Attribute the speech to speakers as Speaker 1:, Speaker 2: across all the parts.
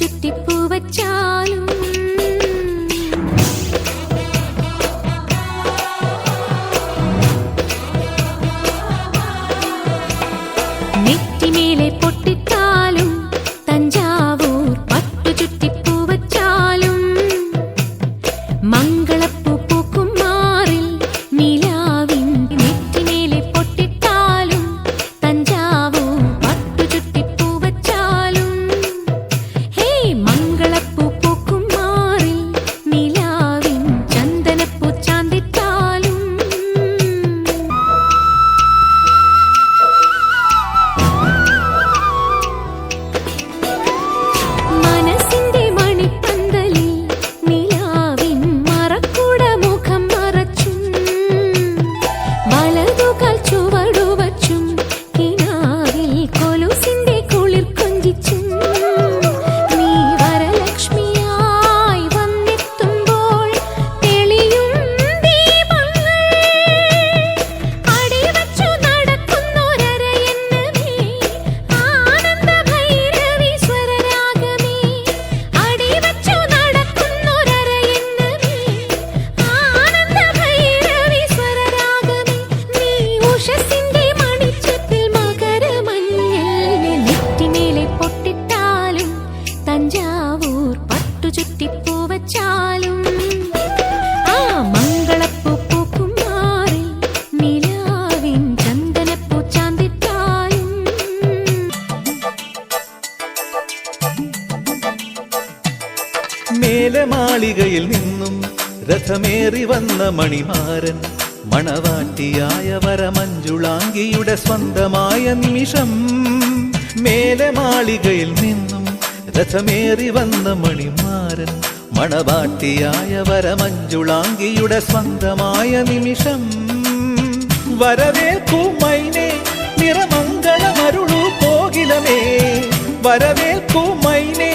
Speaker 1: சுத்தி பூ வச்சா
Speaker 2: മേലെ മാളികയിൽ നിന്നും രഥമേറി വന്ന മണിമാരൻ മണവാട്ടിയായ വരമഞ്ജുളാങ്കിയുടെ സ്വന്തമായ നിമിഷം മേലെ മാളികയിൽ നിന്നും രഥമേറി വന്ന മണിമാരൻ മണവാട്ടിയായ വരമഞ്ജുളാങ്കിയുടെ സ്വന്തമായ നിമിഷം വരവേൽക്കൂ മൈനെ നിറമംഗളമരുളൂ പോകിലമേ വരവേൽക്കൂ മൈനെ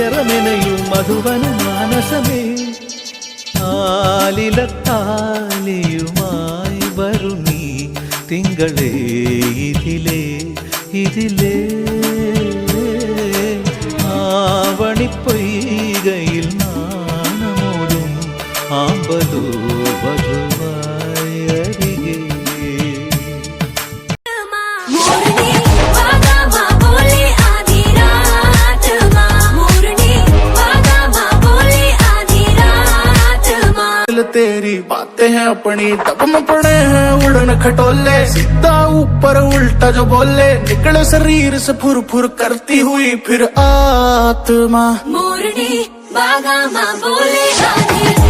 Speaker 2: ദുരഭിലമായൊരു മധുവന മാനസമേ. ആലിലത്താലിയുമായി വരു നീ തിങ്കളേ ഇതിലേ ഇതിലേ. ആവണിപ്പൊയ്കയിൽ നാണമോടും ആമ്പലോ
Speaker 3: तेरी बातें हैं अपनी, तब में पड़े हैं उड़न खटोले। सीधा ऊपर उल्टा जो बोले, निकले शरीर से फुर फुर करती हुई फिर आत्मा।
Speaker 1: मोरनी बागा माँ बोले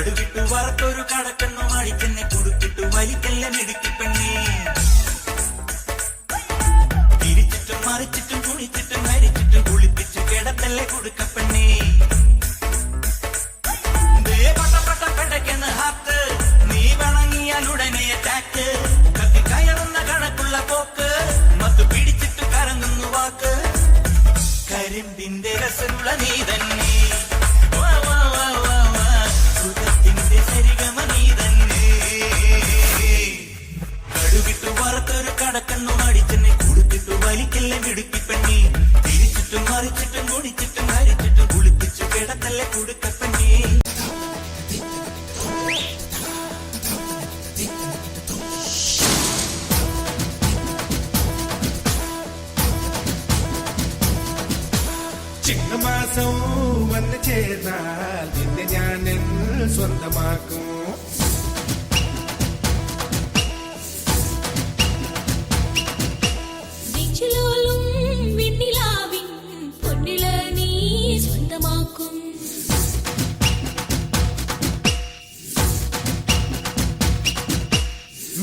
Speaker 4: കടുവിട്ടു വറുത്തൊരു കടക്കണ്ണു മടിക്കെന്നെ കുടുക്കിട്ടു വലിക്കല്ല മെടുക്കി പെണ്ണേ. തിരിച്ചിട്ടും മറിച്ചിട്ടും കുണിച്ചിട്ടും മരിച്ചിട്ടും കുളിപ്പിച്ചു കിടത്തല്ലേ കൊടുക്ക പെണ്ണേ. ദേ രസമുള്ള നീ
Speaker 5: പെടയ്ക്കെന്ന് ചേർന്നാൽ നിന്നെ ഞാൻ സ്വന്തമാക്കും.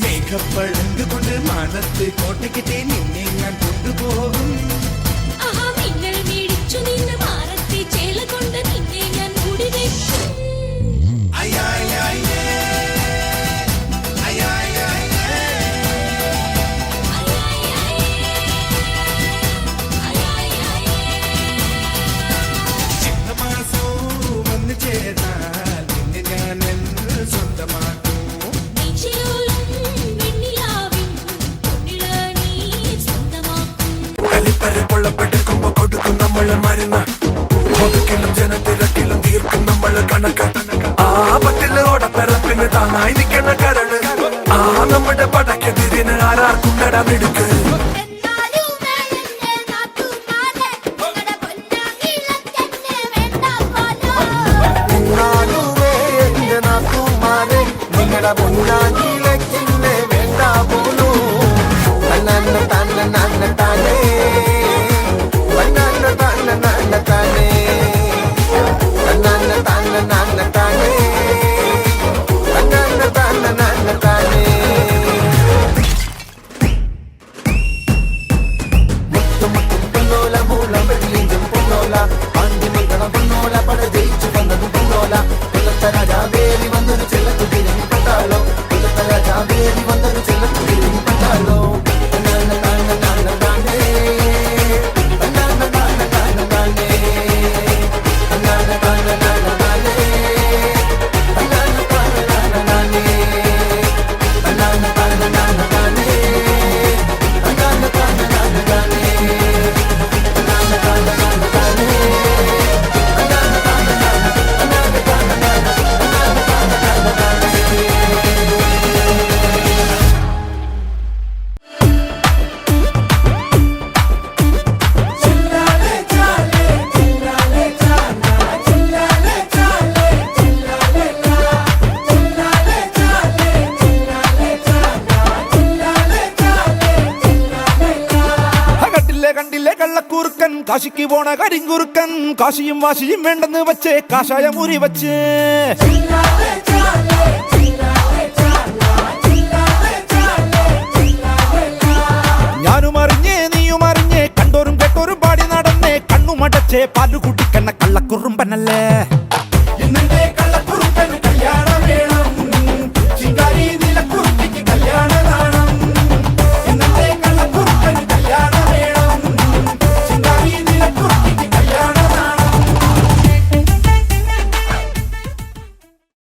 Speaker 5: മേഘപ്പഴങ്കുകൊണ്ട് മാനത്ത് കോട്ടയ്ക്കത്തെ നിന്നെ ഞാൻ കൊണ്ടുപോകും.
Speaker 1: മിന്നൽ മേടിച്ചു നിന്ന
Speaker 6: നമ്മൾ മരുന്ന്. ഒതുക്കിലും ജനത്തിരക്കിലും തീർക്കും നമ്മൾ കണക്ക്. ആപത്തിൽ ഓടപ്പിറപ്പിന് താങ്ങായി നിൽക്കുന്ന കരൾ. ആ നമ്മുടെ പടക്കെതിരിന്
Speaker 7: ആരാർക്കും കടമെടുക്കരുത് കാശിക്ക് പോണ കരിങ്കുറുക്കൻ കാശിയും വാശിയും വേണ്ടെന്ന് വച്ച് കാഷായ മുറി വച്ച്. ഞാനും കേട്ടോരും പാടി നടന്നേ കണ്ണുമടച്ചേ പാലുകുട്ടിക്കെന്ന കള്ളക്കുറുമ്പനല്ലേ.